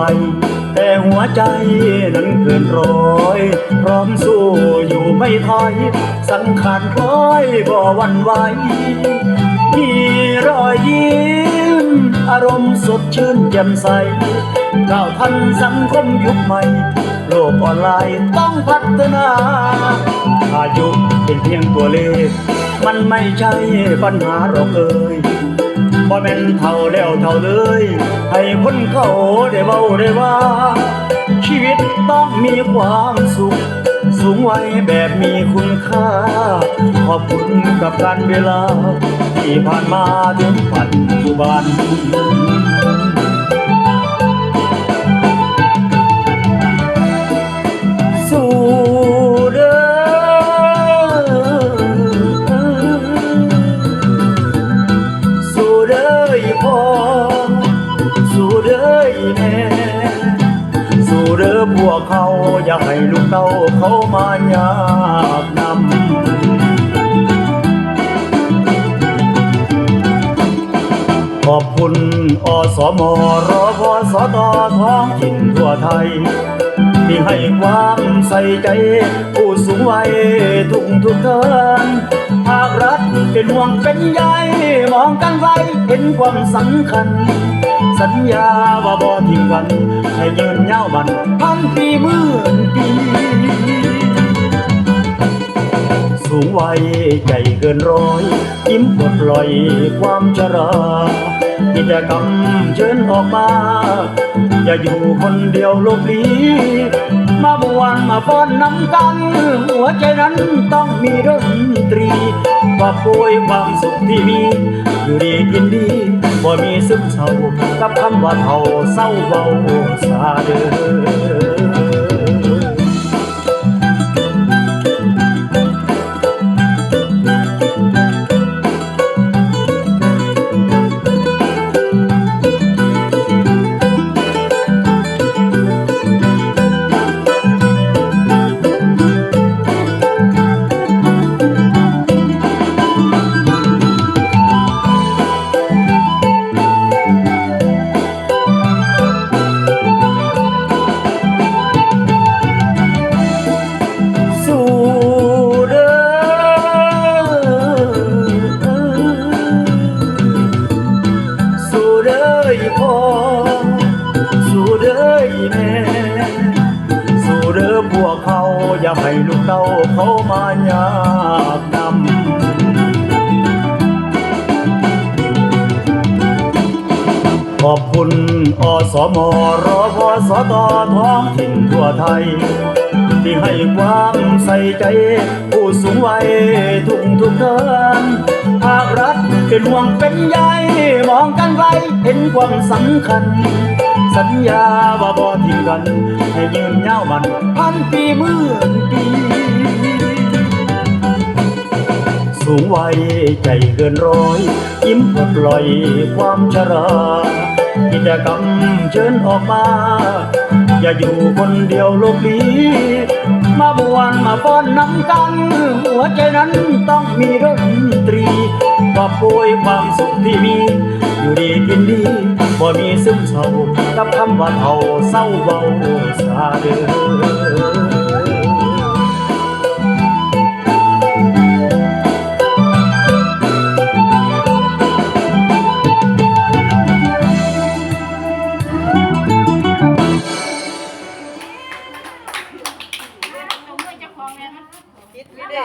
วัแต่หัวใจนั้นเกินร้อย พร้อมสู้อยู่ไม่ถอย สังขารคล้อยบ่วันไหวมีรอยยิ้ม อารมณ์สดชื่นแจ่มใสก้าวทันสังคมยุคใหม่ โลกออนไลน์ต้องพัฒนา อายุเป็นเพียงตัวเลข มันไม่ใช่ปัญหาเราเคย บ่แม่นเท่าแล้วเท่าเลย ให้คนเขาได้เบาได้ว่า ชีวิตต้องมีความสุข สูงไว้แบบมีคุณค่า ขอบคุณกับการเวลา ที่ผ่านมาถึงปัจจุบัน เด้ออีแม่สู่เด้อพวกเขาอยากให้ลูกเต้าเขามายากนำขอบคุณอสมรพสตท้องถิ่นทั่วไทย ที่ให้ความใส่ใจ ผู้สูงวัยทุกทุกๆท่านภาครัฐเป็นห่วงเป็นใยมองกันไว้เห็นความสำคัญ สัญญาว่าบ่ทิ้งกัน ให้ยืนยาวบันพันปีหมื่นปี สูงวัยใจเกินร้อย ยิ้มปลดปล่อยความชรากิจกรรมเชิญออกมา อย่าอยู่คนเดียวโลบลี มาบวนมาฟ้อนน้ำกัน หัวใจนั้นต้องมีดนตรีว่าป่วยความสุขที่มี อยู่ดีกินดีบ่มีซึมเศร้ากับคำว่าเท่าเศร้าเบาสาเด้อ พอสู่เด้ออีแม่สู่เด้อพวกเขาอย่าให้ลูกเต้าเขามายากนำขอบคุณอสมรพสตท้องถิ่นทั่วไทย ที่ให้ความใส่ใจ ผู้สูงวัยทุกทุกๆท่านภาครัฐเป็นห่วงเป็นใยมองกันไว้เห็นความสำคัญ สัญญาว่าบ่ทิ้งกัน ให้ยืนยาวมันพันปีหมื่นปีสูงวัยใจเกินร้อยยิ้มปลดปล่อยความชรากิจกรรมเชิญออกมา อย่าอยู่คนเดียวโลกนี้ มาบวนมาฟ้อนน้ำกัน หัวใจนั้นต้องมีดนตรีว่าป่วยความสุขที่มี อยู่ดีกินดีบ่มีซึมเศร้ากับคำว่าเท่าเศร้าเบาสาเดือ